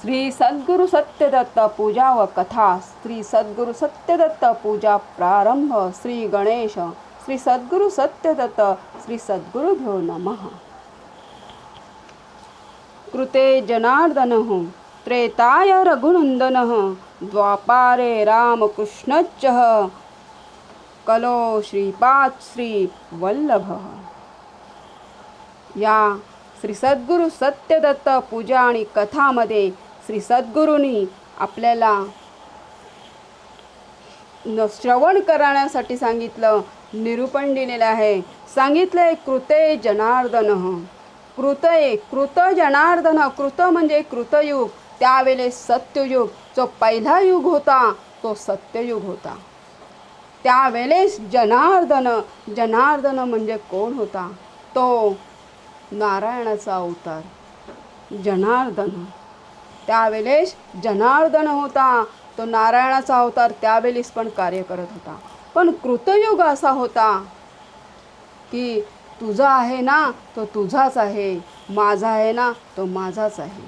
श्री सद्गुरु सत्यदत्त पूजा व कथा श्री सद्गुरु सत्यदत्त पूजा प्रारंभ श्री गणेश श्री सद्गुरु सत्यदत्त श्री सद्गुरुभ्यो नमः कृते जनार्दन त्रेताय रघुनंदन द्वापारे रामकृष्णच्च कलो श्रीपाद श्री वल्लभ या श्री सद्गुरु सत्यदत्त पूजा आणि कथामध्ये श्री सद्गुरूंनी आपल्याला श्रवण करण्यासाठी सांगितलं निरूपण दिलेलं आहे. सांगितलं कृते जनार्दन. कृतये कृत जनार्दन. कृत म्हणजे कृतयुग. त्यावेळेस सत्ययुग. जो पहिला युग होता तो सत्ययुग होता. त्यावेळेस जनार्दन जनार्दन म्हणजे कोण होता? तो नारायणाचा अवतार जनार्दन. त्यावेळेस जनार्दन होता. तो नारायणाचा अवतार त्यावेळेस पण कार्य करत होता. पण कृतयुग असा होता की तुझा आहे ना तो तुझाच आहे. माझा आहे ना तो माझाच आहे.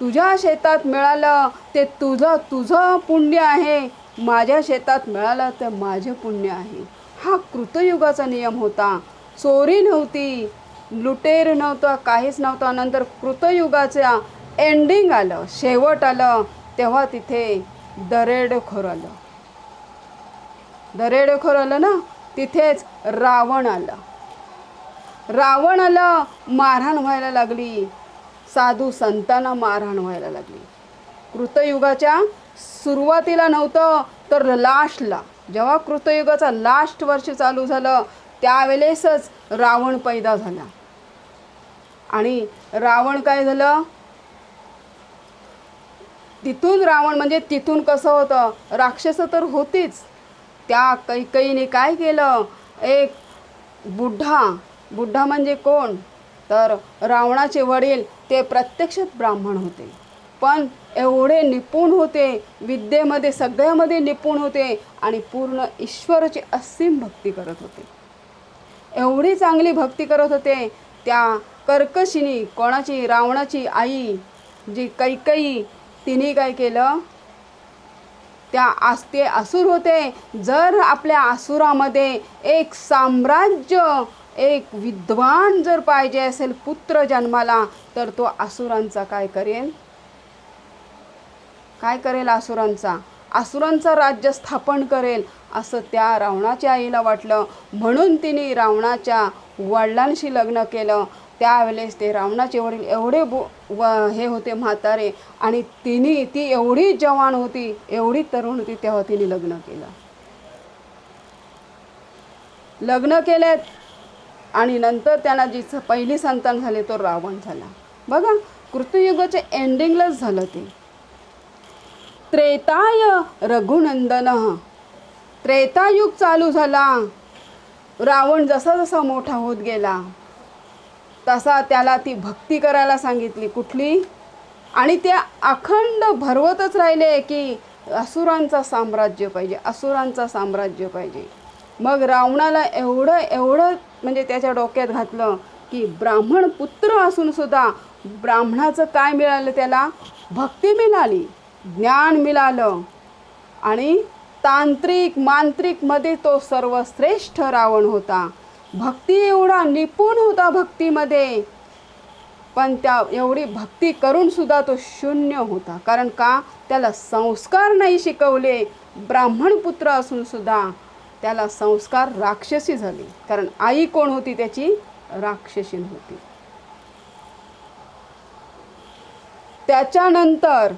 तुझ्या शेतात मिळालं ते तुझं तुझं पुण्य आहे. माझ्या शेतात मिळालं ते माझे पुण्य आहे. हा कृतयुगाचा नियम होता. चोरी नव्हती. लुटेर नव्हतं काहीच नव्हतं. नंतर कृतयुगाच्या एंडिंग आलं. शेवट आलं. तेव्हा तिथे दरेडखोर आलं. दरेडखोर आलं ना? तिथेच रावण आलं. रावण आलं मारहाण व्हायला लागली. साधू संतांना मारहाण व्हायला लागली. कृतयुगाच्या सुरुवातीला नव्हतं तर लास्टला जेव्हा कृतयुगाचा लास्ट वर्ष चालू झालं त्यावेळेसच रावण पैदा झाला. आणि रावण काय झालं? तिथून रावण म्हणजे तिथून कसं होतं? राक्षस तर होतीच. त्या कैकईने काय केलं? एक बुड्ढा बुड्ढा म्हणजे कोण? तर रावणाचे वडील ते प्रत्यक्षात ब्राह्मण होते. पण एवढे निपुण होते विद्येमध्ये सगळ्यामध्ये निपुण होते आणि पूर्ण ईश्वराची असीम भक्ती करत होते. एवढी चांगली भक्ती करत होते त्या कर्कशिनी कोणाची? रावणाची आई जी कैकई तिने काय केलं? त्या आस्ते असुर होते. जर आपल्या असुरामध्ये एक साम्राज्य एक विद्वान जर पाहिजे असेल पुत्र जन्माला तर तो असुरांचा काय करेल? काय करेल असुरांचा असुरांचं राज्य स्थापन करेल असं त्या रावणाच्या आईला वाटलं. म्हणून तिने रावणाच्या वडिलांशी लग्न केलं त्यावेळेस ते रावणाचे वडील एवढे बो व हे होते म्हातारे आणि तिने ती एवढी जवान होती एवढी तरुण होती तेव्हा तिने लग्न केलं. लग्न केलेत आणि नंतर त्यांना जी पहिली संतान झाले तो रावण झाला. बघा कृतयुगाच्या एंडिंगलाच झालं ते. त्रेताय रघुनंदन त्रेतायुग चालू झाला. रावण जसा जसा मोठा होत गेला तसा त्याला ती भक्ती करायला सांगितली कुठली? आणि ते अखंड भरवतच राहिले की असुरांचा साम्राज्य पाहिजे असुरांचा साम्राज्य पाहिजे. मग रावणाला एवढं एवढं म्हणजे त्याच्या डोक्यात घातलं की ब्राह्मण पुत्र असूनसुद्धा ब्राह्मणाचं काय मिळालं त्याला? भक्ती मिळाली ज्ञान मिळालं. आणि तांत्रिक मांत्रिकमध्ये तो सर्वश्रेष्ठ रावण होता. भक्ती एवढा निपुण होता भक्तीमध्ये. पण त्या एवढी भक्ती करून सुद्धा तो शून्य होता. कारण का? त्याला संस्कार नाही शिकवले. ब्राह्मण पुत्र असून सुद्धा त्याला संस्कार राक्षसी झाले. कारण आई कोण होती त्याची? राक्षसीन होती त्याच्यानंतर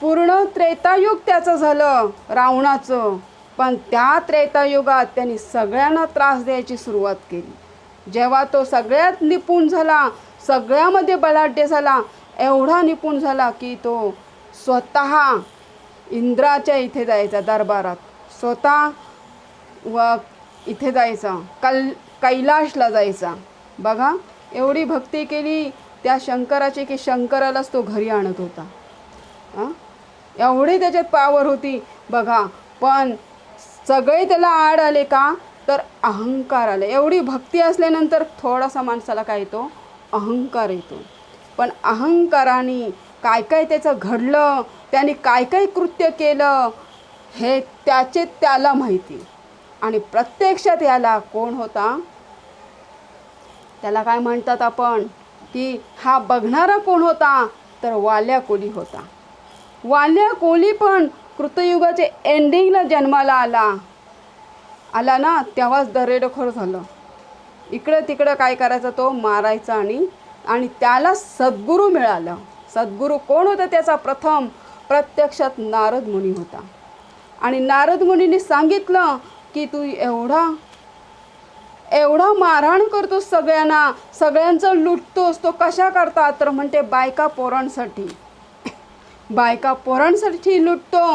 पूर्ण त्रेतायुग त्याचं झालं रावणाचं. पण त्या त्रेतायुगात त्यांनी सगळ्यांना त्रास द्यायची सुरुवात केली. जेव्हा तो सगळ्यात निपुण झाला सगळ्यामध्ये बलाढ्य झाला एवढा निपुण झाला की तो स्वतः इंद्राच्या इथे जायचा दरबारात. स्वतः व इथे जायचा कल कैलाशला जायचा. बघा एवढी भक्ती केली त्या शंकराची की शंकरालाच तो घरी आणत होता. हां? एवढी त्याच्यात पावर होती. बघा पण सगळे त्याला आड आले का? तर अहंकार आले. एवढी भक्ती असल्यानंतर थोडासा माणसाला काय येतो? अहंकार येतो. पण अहंकाराने काय काय त्याचं घडलं त्याने काय काय कृत्य केलं हे त्याचे त्याला माहिती. आणि प्रत्यक्षात याला कोण होता? त्याला काय म्हणतात आपण? की हा बघणारा कोण होता? तर वाल्या कोली होता. वाल्या कोली पण कृतयुगाचे एंडिंगला जन्माला आला. आला ना तेव्हाच दरेडखोर झालं. इकडं तिकडं काय करायचं तो मारायचा आणि आणि त्याला सद्गुरू मिळालं. सद्गुरू कोण होता त्याचा? प्रथम प्रत्यक्षात नारद मुनी होता. आणि नारद मुनीने सांगितलं की तू एवढा एवढा मारहाण करतोस सगळ्यांना सगळ्यांचं लुटतोस तो कशा करता तर म्हणते बायका पोरांसाठी. बायका पोरांसाठी लुटतो.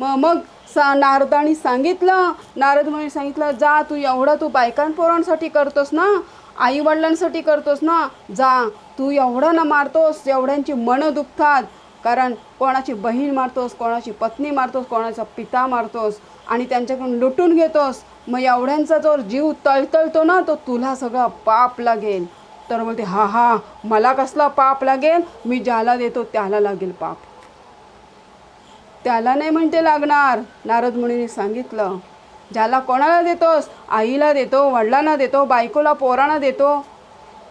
मग मग सा नारदानी सांगितलं नारद मुनी सांगितलं जा तू एवढं तू बायकां पोरांसाठी करतोस ना आईवडिलांसाठी करतोस ना जा तू एवढं ना मारतोस एवढ्यांची मनं दुखतात. कारण कोणाची बहीण मारतोस कोणाची पत्नी मारतोस कोणाचा पिता मारतोस आणि त्यांच्याकडून लुटून घेतोस मग एवढ्यांचा जो जीव तळतळतो ना तो तुला सगळा पाप लागेल. तर बोलते हा हा मला कसला पाप लागेल? मी ज्याला देतो त्याला लागेल पाप. त्याला नाही म्हणते लागणार. नारद मुनीने सांगितलं ज्याला कोणाला देतोस? आईला देतो वडिलांना देतो बायकोला पोरांना देतो.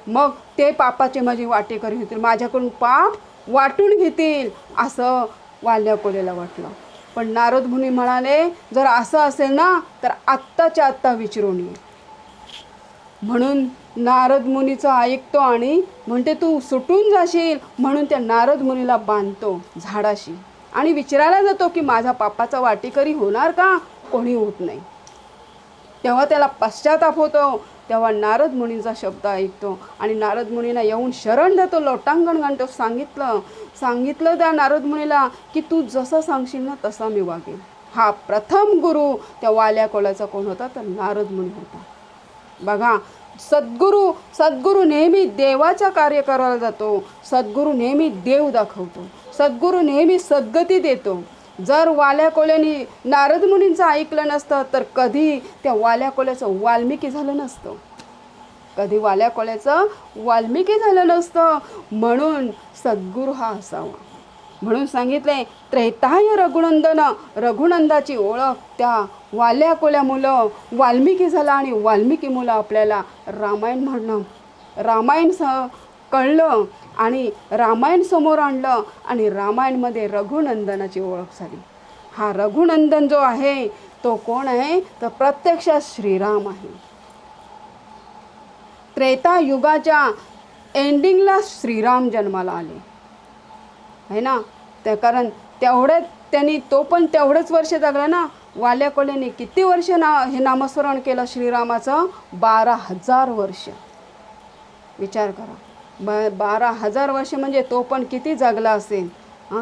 मग ते पापाचे माझी वाटेकरी घेतील माझ्याकडून पाप वाटून घेतील असं वाल्या कोलेला वाटलं. पण नारद मुनी म्हणाले जर असं असेल ना तर आत्ताच्या आत्ता विचारून ये. म्हणून नारद मुनीचं ऐकतो आणि म्हणते तू सुटून जाशील. म्हणून त्या नारद मुनीला बांधतो झाडाशी. आणि विचारायला जातो की माझा पापाचा वाटेकरी होणार का? कोणी होत नाही. तेव्हा त्याला पश्चाताप होतो. तेव्हा नारद मुनींचा शब्द ऐकतो. आणि नारद मुनीला येऊन शरण देतो. लोटांगण घालतो सांगितलं. सांगितलं त्या नारद मुनीला की तू जसं सांगशील ना तसा मी वागेन. हा प्रथम गुरु त्या वाल्या कोलाचा कोण होता? तर नारद मुनी होता. बघा सद्गुरू सद्गुरू नेहमी देवाच्या कार्य करायला जातो. सद्गुरू नेहमी देव दाखवतो. सद्गुरू नेहमी सद्गती देतो. जर वाल्या कोल्यानी नारद मुनींचं ऐकलं नसतं तर कधी त्या वाल्या कोल्याचं वाल्मिकी झालं नसतं. कधी वाल्या कोल्याचं वाल्मिकी झालं नसतं म्हणून सद्गुरू हा असावा. म्हणून सांगितले त्रेताय रघुनंदन रघुनंदाची ओळख त्या वाल्या कोल्या मुलं वाल्मिकी झाला आणि वाल्मिकी मुलं आपल्याला रामायण म्हणणं रामायण स कळलं आणि रामायण समोर आणलं आणि रामायणमध्ये रघुनंदनाची ओळख झाली. हा रघुनंदन जो आहे तो कोण आहे? तर प्रत्यक्षात श्रीराम आहे. त्रेता युगाच्या एंडिंगला श्रीराम जन्माला आले. आहे ना? त्या कारण तेवढ्यात त्यांनी तो पण तेवढंच वर्ष जगला ना? वाल्याकोल्याने किती वर्ष ना हे नामस्मरण केलं श्रीरामाचं? बारा हजार वर्ष. विचार करा. ब बारा हजार वर्ष म्हणजे तो पण किती जगला असेल.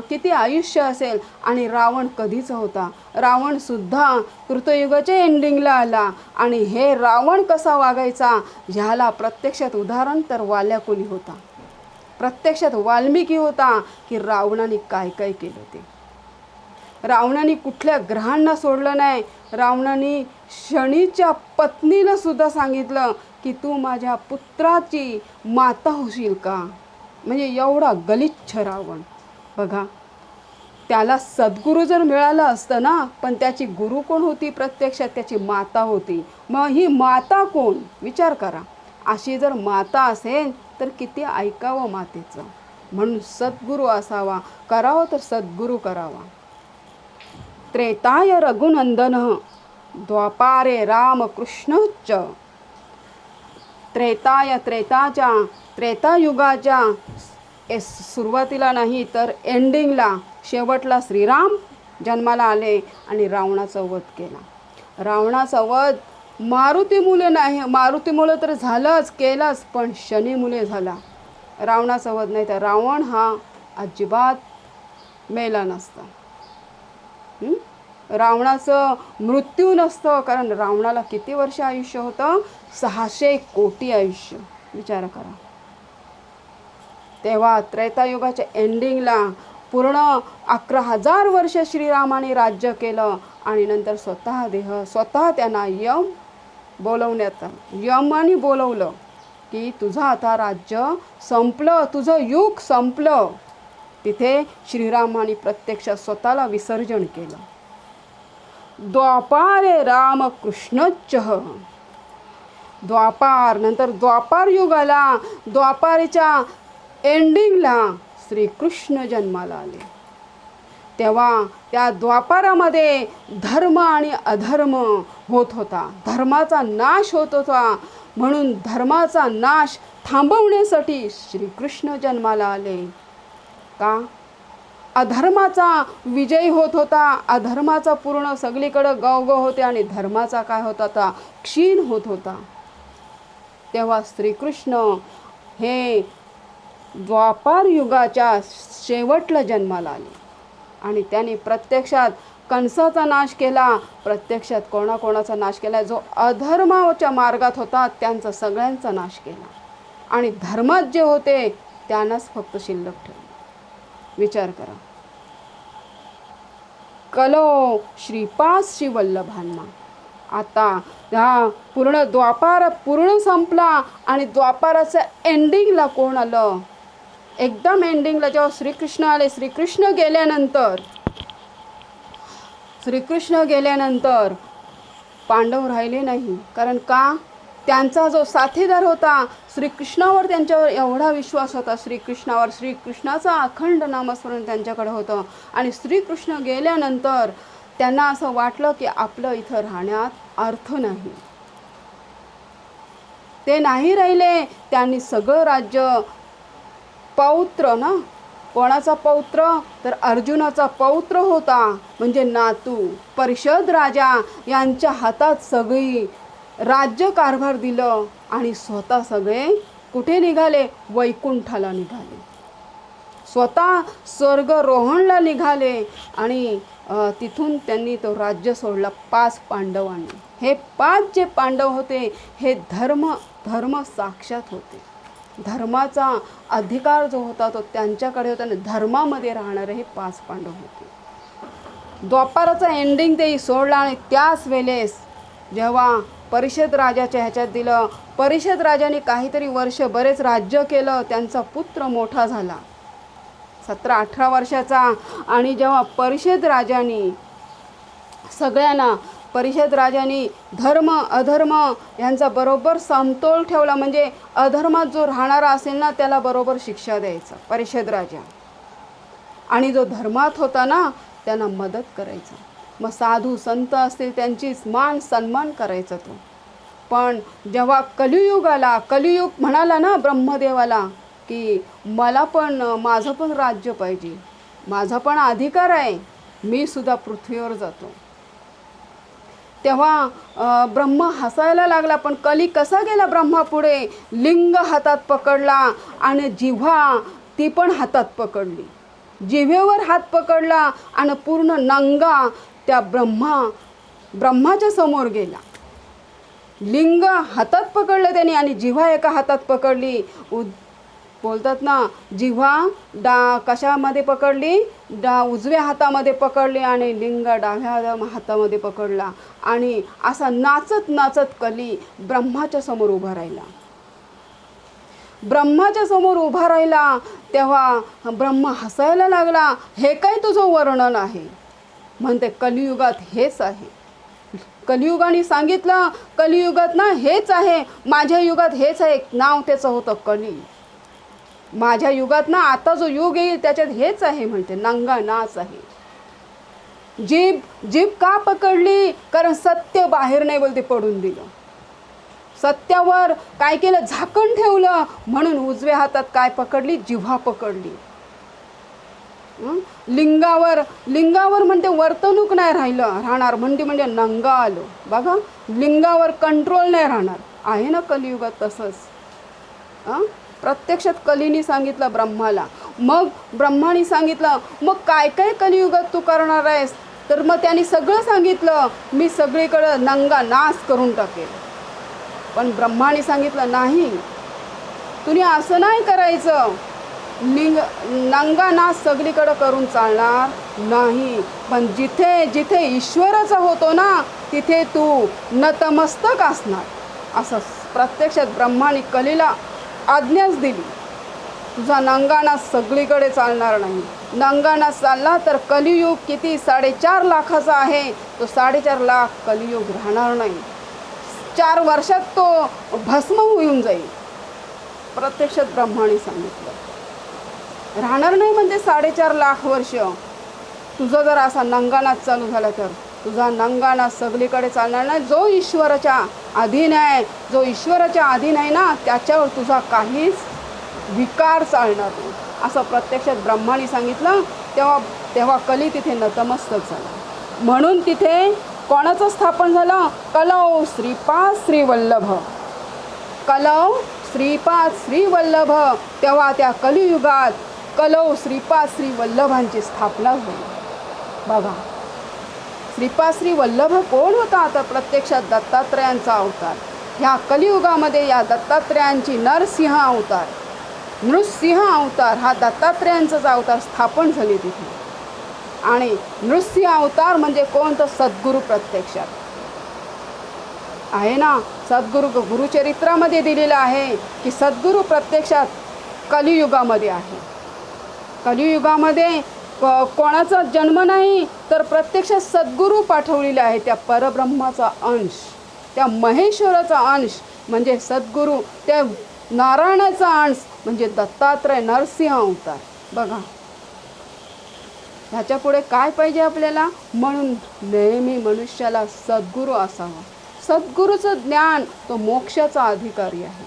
किती आयुष्य असेल. आणि रावण कधीच होता. रावणसुद्धा कृतयुगाच्या एंडिंगला आला. आणि हे रावण कसा वागायचा ह्याला प्रत्यक्षात उदाहरण तर वाल्याकुली होता. प्रत्यक्षात वाल्मिकी होता की रावणाने काय काय केलं ते. रावणाने कुठल्या ग्रहांना सोडलं नाही. रावणाने शनीच्या पत्नीला सुद्धा सांगितलं की तू माझ्या पुत्राची माता होशील का? म्हणजे एवढा गलिच्छ रावण. बघा त्याला सद्गुरू जर मिळालं असतं ना पण त्याची गुरु कोण होती प्रत्यक्षात? त्याची माता होती. मग ही माता कोण? विचार करा. अशी जर माता असेल तर किती ऐकावं मातेचं. म्हणून सद्गुरू असावा. करावं तर सद्गुरू करावा. त्रेताय रघुनंदन द्वापारे रामकृष्णच त्रेताय त्रेताच्या त्रेतायुगाच्या ए- सुरुवातीला नाही तर एंडिंगला शेवटला श्रीराम जन्माला आले आणि रावणाचा वध केला. रावणाचा वध मारुती मुले नाही मारुती मुलं तर झालंच केलंच पण शनी मुले झाला. रावणाचा वध नाही तर रावण हा अजिबात मेला नसता. रावणाचं मृत्यू नसतं कारण रावणाला किती वर्ष आयुष्य होतं? सहाशे कोटी आयुष्य. विचार करा. तेव्हा त्रेतायुगाच्या एंडिंगला पूर्ण अकरा हजार वर्ष श्रीरामाने राज्य केलं आणि नंतर स्वतः देह स्वतः त्यांना यम बोलवण्यात आलं. यमाने बोलवलं की तुझं आता राज्य संपलं तुझं युग संपलं. तिथे श्रीरामाने प्रत्यक्ष स्वतःला विसर्जन केलं. द्वापारे रामकृष्णच द्वापार नंतर द्वापार युगाला द्वापारच्या एंडिंगला श्रीकृष्ण जन्माला आले. तेव्हा त्या द्वापारामध्ये धर्म आणि अधर्म होत होता. धर्माचा नाश होत होता. म्हणून धर्माचा नाश थांबवण्यासाठी श्रीकृष्ण जन्माला आले. का? अधर्माचा विजय होत होता. अधर्माचा पूर्ण सगळीकडं गवगव होते आणि धर्माचा काय होत? होता क्षीण होत होता. तेव्हा श्रीकृष्ण हे द्वापार युगाच्या शेवटला जन्माला आले. आणि त्यांनी प्रत्यक्षात कंसाचा नाश केला. प्रत्यक्षात कोणाकोणाचा नाश केला. जो अधर्माच्या मार्गात होता त्यांचा सगळ्यांचा नाश केला. आणि धर्मात जे होते त्यांनाच फक्त शिल्लक ठेवले. विचार करा. कलो श्रीपास श्री वल्लभांना आता हा पूर्ण द्वापार पूर्ण संपला आणि द्वापाराचं एंडिंगला कोण आलं? एकदम एंडिंगला जेव्हा श्रीकृष्ण आले श्रीकृष्ण गेल्यानंतर श्रीकृष्ण गेल्यानंतर पांडव राहिले नाही. कारण का? त्यांचा जो साथीदार होता श्रीकृष्णावर त्यांच्यावर एवढा विश्वास होता. श्रीकृष्णावर श्रीकृष्णाचं अखंड नामस्मरण त्यांच्याकडे होतं. आणि श्रीकृष्ण गेल्यानंतर त्यांना असं वाटलं की आपलं इथं राहण्यात अर्थ नाही. ते नाही राहिले त्यांनी सगळं राज्य पौत्र ना? कोणाचा पौत्र? तर अर्जुनाचा पौत्र होता म्हणजे नातू परिषद राजा यांच्या हातात सगळी राज्यकारभार दिलं आणि स्वतः सगळे कुठे निघाले? वैकुंठाला निघाले. स्वतः स्वर्गरोहणला निघाले आणि तिथून त्यांनी तो राज्य सोडला पाच पांडवांनी. हे पाच जे पांडव होते हे धर्म धर्म साक्षात होते. धर्माचा अधिकार जो होता तो त्यांच्याकडे होता आणि धर्मामध्ये राहणारे हे पाच पांडव होते. द्वापाराचा एंडिंग तेही सोडला आणि त्याच वेळेस जेव्हा परिषद राजाच्या ह्याच्यात दिलं परिषद राजाने काहीतरी वर्ष बरेच राज्य केलं त्यांचा पुत्र मोठा झाला. सतरा अठरा वर्षाचा आणि जेव्हा परिषद राजानी सगळ्यांना परिषद राजानी धर्म अधर्म यांचा बरोबर समतोल ठेवला म्हणजे अधर्मात जो राहणारा असेल ना त्याला बरोबर शिक्षा द्यायचा परिषद राजा. आणि जो धर्मात होता ना त्यांना मदत करायचा. मग साधू संत असतील त्यांची मान सन्मान करायचा तो. पण जेव्हा कलियुग आला कलियुग म्हणाला ना ब्रह्मदेवाला की मला पण माझं पण राज्य पाहिजे. माझा पण अधिकार आहे. मी सुद्धा पृथ्वीवर जातो. तेव्हा ब्रह्मा हसायला लागला पण कली कसा गेला ब्रह्मा पुढे लिंग हातात पकडला आणि जिव्हा ती पण हातात पकडली. जिव्हेवर हात पकडला आणि पूर्ण नंगा त्या ब्रह्मा ब्रह्माच्या समोर गेला. लिंग हातात पकडलं त्याने आणि जिव्हा एका हातात पकडली उद बोलतात ना जिव्हा डा कशामध्ये पकडली? डा उजव्या हातामध्ये पकडली आणि लिंग डाव्या हातामध्ये पकडला. आणि असा नाचत नाचत कली ब्रह्माच्या समोर उभा राहिला. ब्रह्माच्या समोर उभा राहिला तेव्हा ब्रह्म हसायला लागला हे काय तुझं वर्णन आहे? म्हणते कलियुगात हेच आहे. कलियुगाने सांगितलं कलियुगात ना हेच आहे माझ्या युगात हेच आहे नाव त्याचं होतं कली. माझ्या युगात ना आता जो युग येईल त्याच्यात हेच आहे म्हणते नंगा नाच आहे. जीभ जीभ का पकडली? कारण सत्य बाहेर नाही बोलते पडून दिलं. सत्यावर काय केलं? झाकण ठेवलं. म्हणून उजव्या हातात काय पकडली? जिव्हा पकडली. लिंगावर लिंगावर म्हणते वर्तणूक नाही राहिलं राहणार म्हणजे म्हणजे नंगा आलो. बघा लिंगावर कंट्रोल नाही राहणार. आहे ना कलियुगात तसंच. हं? प्रत्यक्षात कलीनी सांगितलं ब्रह्माला. मग ब्रह्माने सांगितलं मग काय काय कलियुगात तू करणार आहेस? तर मग त्यांनी सगळं सांगितलं. मी सगळीकडं नंगा नाश करून टाकेल. पण ब्रह्माने सांगितलं नाही. तुम्ही असं नाही करायचं. लिंग नंगा नाश सगळीकडं करून चालणार नाही. पण जिथे जिथे ईश्वराचा होतो ना तिथे तू नतमस्तक असणार. असं प्रत्यक्षात ब्रह्माने कलीला आज्ञाच दिली. तुझा नंगाणा सगळीकडे चालणार नाही. नंगाणा चालला तर कलियुग किती साडेचार लाखाचा आहे तो साडेचार लाख कलियुग राहणार नाही. चार वर्षात तो भस्म होऊन जाईल. प्रत्यक्षात ब्रह्माने सांगितलं. राहणार नाही म्हणजे साडेचार लाख वर्ष. तुझं जर असा नंगाणाच चालू झाला तर तुझा नंगाना सगळीकडे चालणार नाही. जो ईश्वराच्या अधीन आहे जो ईश्वराच्या अधीन आहे ना त्याच्यावर तुझा काहीच विकार चालणार नाही. असं प्रत्यक्षात ब्रह्माने सांगितलं. तेव्हा तेव्हा कली तिथे नतमस्तक झाला. म्हणून तिथे कोणाचं स्थापन झालं? कलौ श्रीपाद श्रीवल्लभ. कलौ श्रीपाद श्रीवल्लभ. तेव्हा त्या कलियुगात कलौ श्रीपाद श्रीवल्लभांची स्थापना झाली. बघा. श्रीपाश्री वल्लभ कोण होता तर प्रत्यक्षात दत्तात्रयांचा अवतार? ह्या कलियुगामध्ये या दत्तात्रयांची नरसिंह अवतार. नृसिंह अवतार हा दत्तात्रयांचाच अवतार स्थापन झाली तिथे. आणि नृसिंह अवतार म्हणजे कोण? तर सद्गुरू प्रत्यक्षात. आहे ना सद्गुरू गुरुचरित्रामध्ये दिलेलं आहे की सद्गुरू प्रत्यक्षात कलियुगामध्ये आहे. कलियुगामध्ये कोणाचा जन्म नाही तर प्रत्यक्षात सद्गुरू पाठवलेले आहे त्या परब्रह्माचा अंश. त्या महेश्वराचा अंश म्हणजे सद्गुरू त्या नारायणाचा अंश म्हणजे दत्तात्रय नरसिंह अवतार. बघा. ह्याच्या पुढे काय पाहिजे आपल्याला? म्हणून नेहमी मनुष्याला सद्गुरू असावा. सद्गुरूचं ज्ञान तो मोक्षाचा अधिकारी आहे.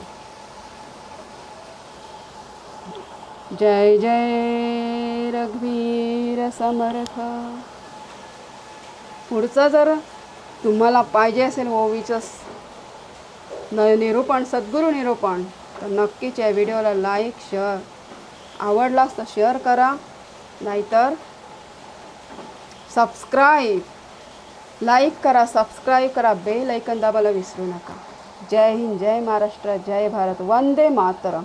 जय जय. रघुवीर समर्थ. पुढचं जर तुम्हाला पाहिजे असेल ओवीचं न निरूपण सद्गुरू निरूपण तर नक्कीच या व्हिडिओला लाईक शेअर आवडलास तर शेअर करा. नाहीतर सबस्क्राईब लाईक करा सबस्क्राईब करा. बेल ऐकन दाबायला विसरू नका. जय हिंद जय महाराष्ट्र जय भारत. वंदे मातरम.